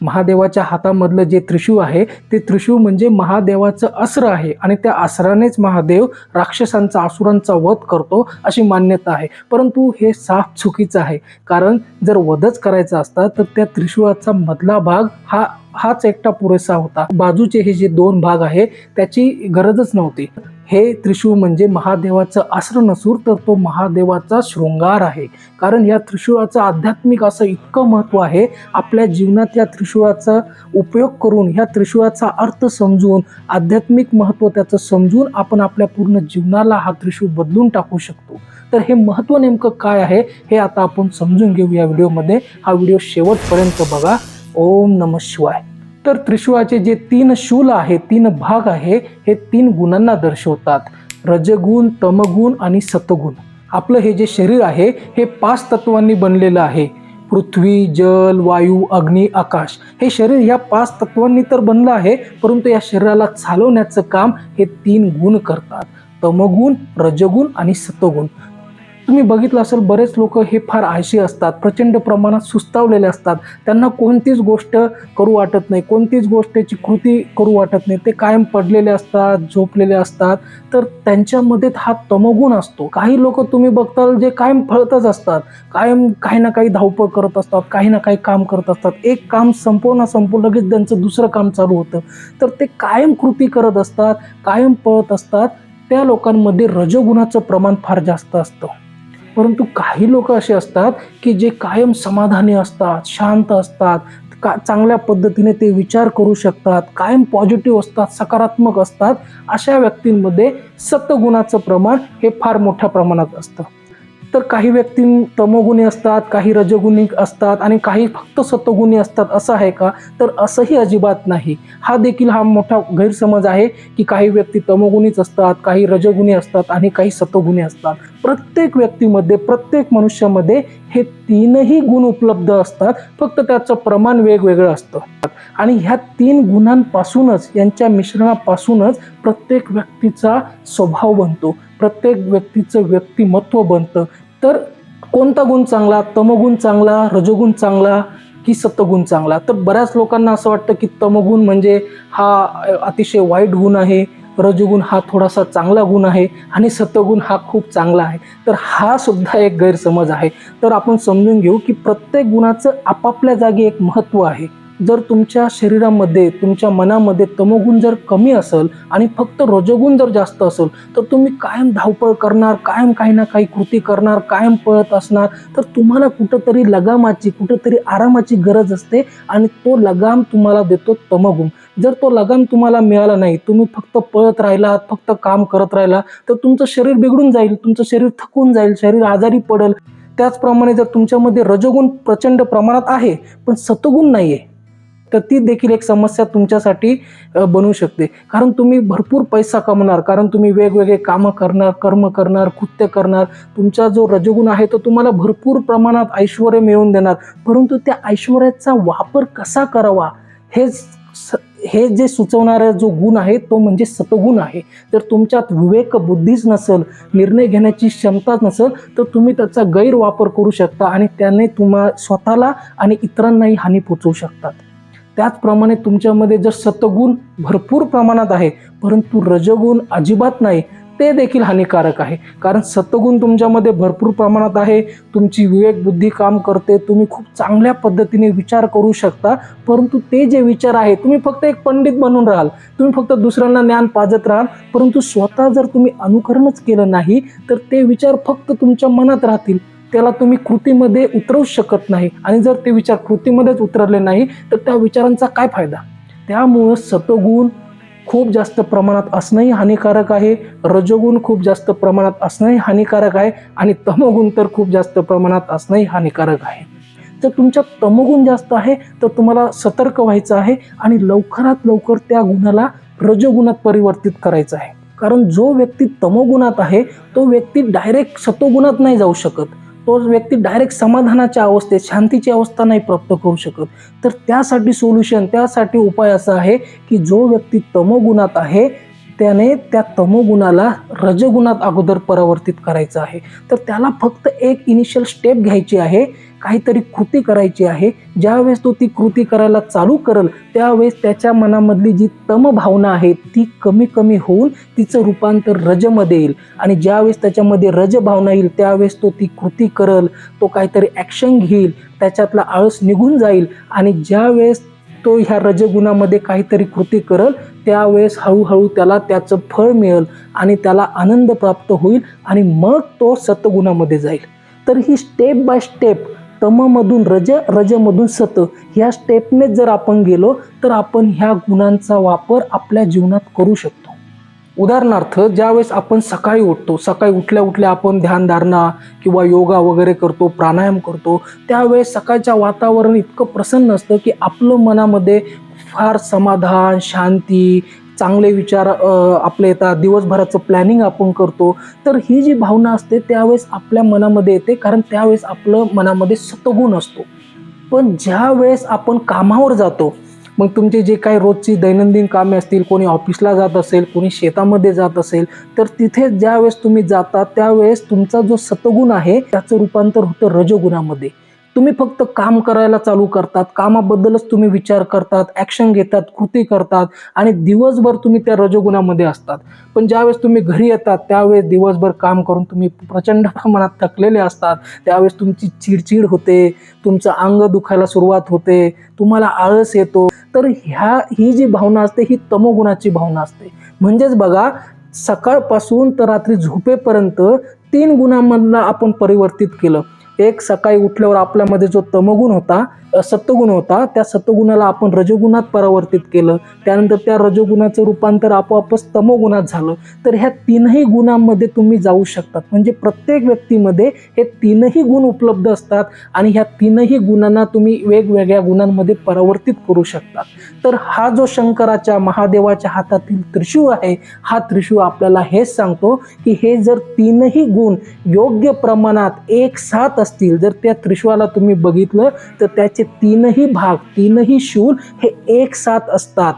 महादेवाच्या हातामधलं जे त्रिशूळ आहे ते त्रिशूळ म्हणजे महादेवाचं अस्त्र आहे आणि त्या अस्त्रानेच महादेव राक्षसांचा असुरांचा वध करतो अशी मान्यता आहे. परंतु हे साफ चुकीचं आहे. कारण जर वधच करायचा असता तर त्या त्रिशूळाचा मधला भाग हा हाच एकटा पुरेसा होता. बाजूचे हे जे दोन भाग आहे त्याची गरजच नव्हती. हे त्रिशूळ म्हणजे महादेवाचं अस्त्र नसूर तर तो महादेवाचा शृंगार आहे. कारण या त्रिशूळाचं आध्यात्मिक असं इतकं महत्त्व आहे आपल्या जीवनात या त्रिशूळाचा उपयोग करून ह्या त्रिशूळाचा अर्थ समजून आध्यात्मिक महत्त्व त्याचं समजून आपण आपल्या पूर्ण जीवनाला हा त्रिशूळ बदलून टाकू शकतो. तर हे महत्त्व नेमकं काय आहे हे आता आपण समजून घेऊ या व्हिडिओमध्ये. हा व्हिडिओ शेवटपर्यंत बघा. ओम नम शिवाय. तर त्रिशूळाचे जे तीन शूल आहे तीन भाग आहे हे तीन गुणांना दर्शवतात. रजगुण तमगुण आणि सतगुण. आपलं हे जे शरीर आहे हे पाच तत्वांनी बनलेलं आहे. पृथ्वी जल वायू अग्नी आकाश. हे शरीर या पाच तत्वांनी तर बनलं आहे परंतु या शरीराला चालवण्याचं काम हे तीन गुण करतात. तमगुण रजगुण आणि सतगुण. तुम्ही बघितलं असेल बरेच लोक हे फार आळशी असतात प्रचंड प्रमाणात सुस्तावलेले असतात. त्यांना कोणतीच गोष्ट करू वाटत नाही कोणतीच गोष्टीची कृती करू वाटत नाही. ते कायम पडलेले असतात झोपलेले असतात. तर त्यांच्यामध्ये हा तमगुण असतो. काही लोक तुम्ही बघताल जे कायम फळतच असतात कायम काही ना काही धावपळ करत असतात काही ना काही काम करत असतात. एक काम संपवून संपवून लगेच त्यांचं दुसरं काम चालू होतं. तर ते कायम कृती करत असतात कायम पळत असतात. त्या लोकांमध्ये रजगुणाचं प्रमाण फार जास्त असतं. परंतु काही लोक असे असतात की जे कायम समाधानी असतात शांत असतात का चांगल्या पद्धतीने ते विचार करू शकतात कायम पॉझिटिव्ह असतात सकारात्मक असतात अशा व्यक्तींमध्ये सत्वगुणाचं प्रमाण हे फार मोठ्या प्रमाणात असतं. तर काही व्यक्ती तमोगुणी असतात काही रजगुणी असतात आणि काही फक्त सत्वगुणी असतात असं आहे का? तर असंही अजिबात नाही. हा देखील हा मोठा गैरसमज आहे की काही व्यक्ती तमोगुणीच असतात काही रजगुणी असतात आणि काही सत्वगुणी असतात. प्रत्येक व्यक्तीमध्ये प्रत्येक मनुष्यामध्ये हे तीनही गुण उपलब्ध असतात. फक्त त्याचं प्रमाण वेगवेगळं असतं. आणि ह्या तीन गुणांपासूनच यांच्या मिश्रणापासूनच प्रत्येक व्यक्तीचा स्वभाव बनतो. प्रत्येक व्यक्तीचं व्यक्तिमत्व बनतं. तर कोणता गुण चांगला? तमगुण चांगला? रजोगुण चांगला? की सतगुण चांगला? तर बऱ्याच लोकांना असं वाटतं की तमगुण म्हणजे हा अतिशय वाईट गुण आहे. रजगुण हा थोडासा चांगला गुण आहे आणि सत्वगुण हा खूप चांगला आहे. तर हा सुद्धा एक गैरसमज आहे. तर आपण समजून घेऊ की प्रत्येक गुणाचं आपापल्या जागी एक महत्त्व आहे. जर तुमच्या शरीरामध्ये तुमच्या मनामध्ये तमोगुण जर कमी असेल आणि फक्त रजगुण जर जास्त असेल तर तुम्ही कायम धावपळ करणार कायम काही ना काही कृती करणार कायम पळत असणार. तर तुम्हाला कुठंतरी लगामाची कुठंतरी आरामाची गरज असते आणि तो लगाम तुम्हाला देतो तमगुण. जर तो लगाम तुम्हाला मिळाला नाही तुम्ही फक्त पळत राहिलात फक्त काम करत राहिला तर तुमचं शरीर बिघडून जाईल तुमचं शरीर थकून जाईल शरीर आजारी पडेल. त्याचप्रमाणे जर तुमच्यामध्ये रजोगुण प्रचंड प्रमाणात आहे पण सतगुण नाही आहे तर ती देखील एक समस्या तुमच्यासाठी बनू शकते. कारण तुम्ही भरपूर पैसा कमवणार कारण तुम्ही वेगवेगळे कामं करणार कर्म करणार कृत्य करणार. तुमचा जो रजगुण आहे तो तुम्हाला भरपूर प्रमाणात ऐश्वर मिळवून देणार. परंतु त्या ऐश्वर्याचा वापर कसा करावा हे स- हे जे सुचवणारा जो गुण आहे तो म्हणजे सतगुण आहे. जर तुमच्यात विवेक बुद्धीच नसेल निर्णय घेण्याची क्षमताच नसेल तर तुम्ही त्याचा गैरवापर करू शकता आणि त्याने तुम्हा स्वतःला आणि इतरांनाही हानी पोचवू शकतात. त्याचप्रमाणे तुमच्यामध्ये जर सतगुण भरपूर प्रमाणात आहे परंतु रजगुण अजिबात नाही ते देखील हानिकारक आहे. कारण सतगुण तुमच्यामध्ये भरपूर प्रमाणात आहे तुमची विवेक बुद्धी काम करते तुम्ही खूप चांगल्या पद्धतीने विचार करू शकता परंतु ते जे विचार आहे तुम्ही फक्त एक पंडित बनून राहाल तुम्ही फक्त दुसऱ्यांना ज्ञान पाजत राहाल परंतु स्वतः जर तुम्ही अनुकरणच केलं नाही तर ते विचार फक्त तुमच्या मनात राहतील. त्याला तुम्ही कृतीमध्ये उतरवू शकत नाही. आणि जर ते विचार कृतीमध्येच उतरले नाही तर त्या विचारांचा काय फायदा? त्यामुळं सतगुण खूप जास्त प्रमाणात असणंही हानिकारक आहे रजोगुण खूप जास्त प्रमाणात असणंही हानिकारक आहे आणि तमोगुण तर खूप जास्त प्रमाणात असणंही हानिकारक आहे. जर तुमच्यात तमोगुण जास्त आहे तर तुम्हाला सतर्क व्हायचं आहे आणि लवकरात लवकर त्या गुणाला रजोगुणात परिवर्तित करायचं आहे. कारण जो व्यक्ती तमोगुणात आहे तो व्यक्ती डायरेक्ट सतोगुणात नाही जाऊ शकत. तो व्यक्ती डायरेक्ट समाधानाच्या अवस्थेत शांतीची अवस्था नाही प्राप्त करू शकत. तर त्यासाठी सोल्युशन त्यासाठी उपाय असा आहे की जो व्यक्ती तमोगुणात आहे त्याने त्या तमोगुणाला रजगुणात अगोदर परावर्तित करायचं आहे. तर त्याला फक्त एक इनिशियल स्टेप घ्यायची आहे काहीतरी कृती करायची आहे. ज्यावेळेस तो ती कृती करायला चालू करल त्यावेळेस त्याच्या मनामधली जी तम भावना आहे ती कमी कमी होऊन तिचं रूपांतर रजमध्ये येईल. आणि ज्यावेळेस त्याच्यामध्ये रज भावना येईल त्यावेळेस तो ती कृती करल तो काहीतरी ॲक्शन घेईल त्याच्यातला आळस निघून जाईल. आणि ज्यावेळेस तो ह्या रजगुणामध्ये काहीतरी कृती करल त्यावेळेस हळूहळू त्याला त्याचं फळ मिळेल आणि त्याला आनंद प्राप्त होईल आणि मग तो सतगुणामध्ये जाईल. तर ही स्टेप बाय स्टेप तममधून रज रजमधून सत. ह्या स्टेपने जर आपण गेलो तर आपण ह्या गुणांचा वापर आपल्या जीवनात करू शकतो. उदाहरणार्थ ज्यावेळेस आपण सकाळी उठतो सकाळी उठल्या उठल्या आपण ध्यानधारणा किंवा योगा वगैरे करतो प्राणायाम करतो त्यावेळेस सकाळच्या वातावरण इतकं प्रसन्न असतं की आपलं मनामध्ये फार समाधान शांती चांगले विचार आपले येतात. दिवसभराचं प्लॅनिंग आपण करतो. तर ही जी भावना असते त्यावेळेस आपल्या मनामध्ये येते. कारण त्यावेळेस आपलं मनामध्ये सतगुण असतो. पण ज्या वेळेस आपण कामावर जातो मग तुमचे जे काही रोजची दैनंदिन कामे असतील कोणी ऑफिसला जात असेल कोणी शेतामध्ये जात असेल तर तिथे ज्यावेळेस तुम्ही जाता त्यावेळेस तुमचा जो सतगुण आहे त्याचं रूपांतर होतं रजगुणामध्ये. तुम्ही फक्त काम करायला चालू करतात कामाबद्दलच तुम्ही विचार करतात ॲक्शन घेतात कृती करतात आणि दिवसभर तुम्ही त्या रजगुणामध्ये असतात. पण ज्यावेळेस तुम्ही घरी येतात त्यावेळेस दिवसभर काम करून तुम्ही प्रचंड प्रमाणात थकलेले असतात. त्यावेळेस तुमची चिडचिड होते तुमचं अंग दुखायला सुरुवात होते तुम्हाला आळस येतो. तर ह्या ही जी भावना असते ही तमोगुणाची भावना असते. म्हणजेच बघा सकाळपासून तर रात्री झोपेपर्यंत तीन गुणांमधला आपण परिवर्तित केलं. एक सकाळी उठल्यावर आपल्यामध्ये जो तमगुण होता सत्वगुण होता. त्या सत्वगुणाला आपण रजगुणात परावर्तित केलं. त्यानंतर त्या रजगुणाचं रूपांतर आपोआपच तमोगुणात झालं. तर ह्या तीनही गुणांमध्ये तुम्ही जाऊ शकतात. म्हणजे प्रत्येक व्यक्तीमध्ये हे तीनही गुण उपलब्ध असतात आणि ह्या तीनही गुणांना तुम्ही वेगवेगळ्या गुणांमध्ये परावर्तित करू शकता. तर हा जो शंकराच्या महादेवाच्या हातातील त्रिशूळ आहे हा त्रिशूळ आपल्याला हेच सांगतो की हे जर तीनही गुण योग्य प्रमाणात एक साथ असतील जर त्या त्रिशूळाला तुम्ही बघितलं तर त्या तीनही भाग तीनही शूल हे एक साथ असतात.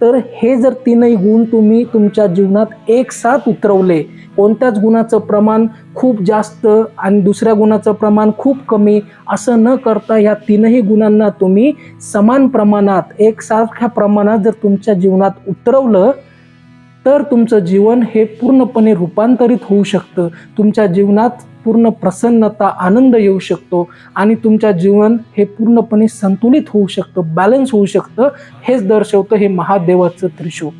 तर हे जर तीनही गुण तुम्ही तुमच्या जीवनात एक साथ उतरवले कोणत्याच गुणाचं प्रमाण खूप जास्त आणि दुसऱ्या गुणाचं प्रमाण खूप कमी असं न करता ह्या तीनही गुणांना तुम्ही समान प्रमाणात एकसारख्या प्रमाणात जर तुमच्या जीवनात उतरवलं तर तुमचं जीवन हे पूर्णपणे रूपांतरित होऊ शकतं. तुमच्या जीवनात पूर्ण प्रसन्नता आनंद येऊ शकतो आणि तुमच्या जीवन हे पूर्णपणे संतुलित होऊ शकतं बॅलन्स होऊ शकतं. हेच दर्शवतं हे महादेवाचं त्रिशूळ.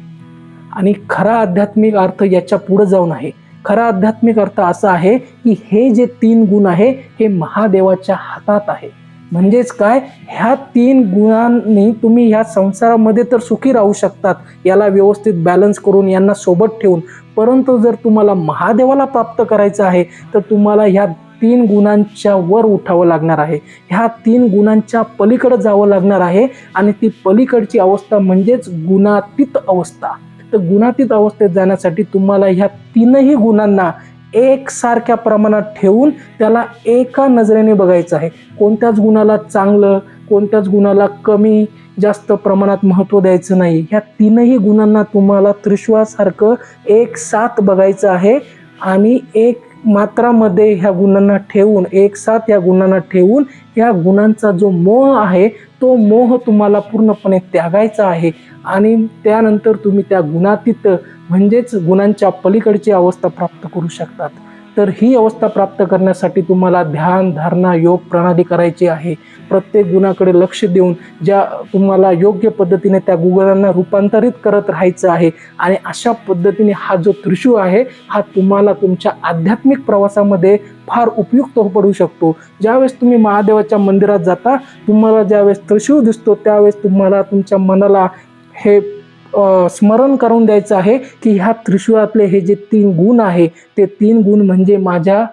आणि खरा आध्यात्मिक अर्थ याच्यापुढे जाऊन आहे. खरा आध्यात्मिक अर्थ असा आहे की हे जे तीन गुण आहे हे महादेवाच्या हातात आहे. म्हणजेच काय? ह्या तीन गुणांनी तुम्ही ह्या संसारामध्ये तर सुखी राहू शकतात याला व्यवस्थित बॅलन्स करून यांना सोबत ठेवून. परंतु जर तुम्हाला महादेवाला प्राप्त करायचं आहे तर तुम्हाला ह्या तीन गुणांच्या वर उठावं लागणार आहे. ह्या तीन गुणांच्या पलीकडं जावं लागणार आहे आणि ती पलीकडची अवस्था म्हणजेच गुणातीत अवस्था. तर गुणातीत अवस्थेत जाण्यासाठी तुम्हाला ह्या तीनही गुणांना एकसारख्या प्रमाणात ठेवून त्याला एका नजरेने बघायचं आहे. कोणत्याच गुणाला चांगलं कोणत्याच गुणाला कमी जास्त प्रमाणात महत्त्व द्यायचं नाही. ह्या तीनही गुणांना तुम्हाला त्रिश्वासारखं एक साथ बघायचं आहे आणि एक मात्रामध्ये ह्या गुणांना ठेवून एक साथ ह्या गुणांना ठेवून ह्या गुणांचा जो मोह आहे तो मोह तुम्हाला पूर्णपणे त्यागायचा आहे. आणि त्यानंतर तुम्ही त्या गुणातीत म्हणजेच गुणांच्या पलीकडची अवस्था प्राप्त करू शकतात. तर ही अवस्था प्राप्त करण्यासाठी तुम्हाला ध्यान धारणा योग प्रणाली करायची आहे. प्रत्येक गुणाकडे लक्ष देऊन ज्या तुम्हाला योग्य पद्धतीने त्या गुणांना रूपांतरित करत राहायचं आहे आणि अशा पद्धतीने हा जो त्रिशूळ आहे हा तुम्हाला तुमच्या आध्यात्मिक प्रवासामध्ये फार उपयुक्त पडू शकतो. ज्यावेळेस तुम्ही महादेवाच्या मंदिरात जाता तुम्हाला ज्यावेळेस त्रिशूळ दिसतो त्यावेळेस तुम्हाला तुमच्या मनाला हे स्मरण करून द्यायचं आहे की ह्या त्रिशूळातले हे जे तीन गुण आहे ते तीन गुण म्हणजे माझ्या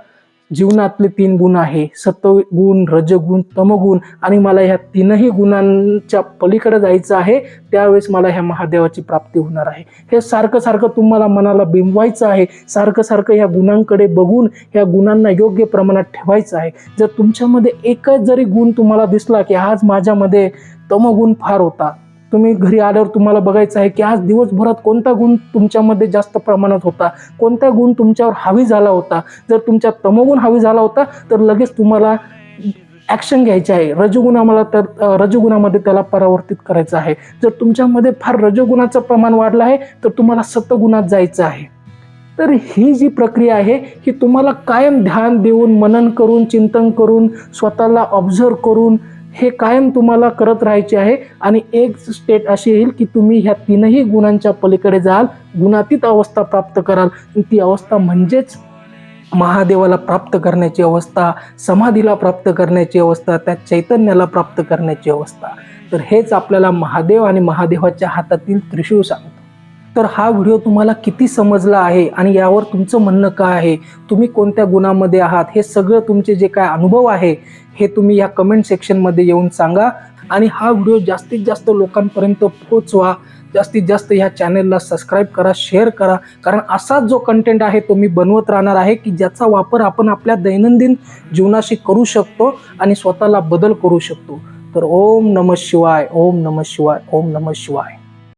जीवनातले तीन गुण आहे. सत्वगुण रजगुण तमगुण आणि मला ह्या तीनही गुणांच्या पलीकडे जायचं आहे त्यावेळेस मला ह्या महादेवाची प्राप्ती होणार आहे. हे सारखं सारखं तुम्हाला मनाला बिंबवायचं आहे सारखं सारखं ह्या गुणांकडे बघून ह्या गुणांना योग्य प्रमाणात ठेवायचं आहे. जर तुमच्यामध्ये एकच जरी गुण तुम्हाला दिसला की आज माझ्यामध्ये तमगुण फार होता तुम्ही घरी आल्यावर तुम्हाला बघायचं आहे की आज दिवसभरात कोणता गुण तुमच्यामध्ये जास्त प्रमाणात होता? कोणता गुण तुमच्यावर हावी झाला होता? जर तुमच्या तमोगुण हावी झाला होता तर लगेच तुम्हाला ॲक्शन घ्यायची आहे. रजोगुणामाला तर रजोगुणामध्ये रजगुणामध्ये त्याला परावर्तित करायचं आहे. जर तुमच्यामध्ये फार रजगुणाचं प्रमाण वाढलं आहे तर तुम्हाला सतगुणात जायचं आहे. तर ही जी प्रक्रिया आहे ही तुम्हाला कायम ध्यान देऊन मनन करून चिंतन करून स्वतःला ऑब्झर्व करून हे कायम तुम्हाला करत राहायचे आहे आणि एक स्टेट अशी येईल की तुम्ही ह्या तीनही गुणांच्या पलीकडे जाल गुणातीत अवस्था प्राप्त कराल. ती अवस्था म्हणजेच महादेवाला प्राप्त करण्याची अवस्था समाधीला प्राप्त करण्याची अवस्था त्या चैतन्याला प्राप्त करण्याची अवस्था. तर हेच आपल्याला महादेव आणि महादेवाच्या हातातील त्रिशूळ सांगतो तर हा व्हिडिओ तुम्हाला किती समजला आहे आणि यावर तुमचं म्हणणं काय आहे? तुम्ही कोणत्या गुणामध्ये आहात? हे सगळं तुमचे जे काय अनुभव आहे हे तुम्ही या कमेंट सेक्शनमध्ये येऊन सांगा. आणि हा व्हिडिओ जास्तीत जास्त लोकांपर्यंत पोहोचवा. जास्तीत जास्त ह्या चॅनलला सबस्क्राईब करा शेअर करा. कारण असाच जो कंटेंट आहे तो मी बनवत राहणार आहे की ज्याचा वापर आपण आपल्या दैनंदिन जीवनाशी करू शकतो आणि स्वतःला बदल करू शकतो. तर ओम नम शिवाय ओम नम शिवाय ओम नम शिवाय.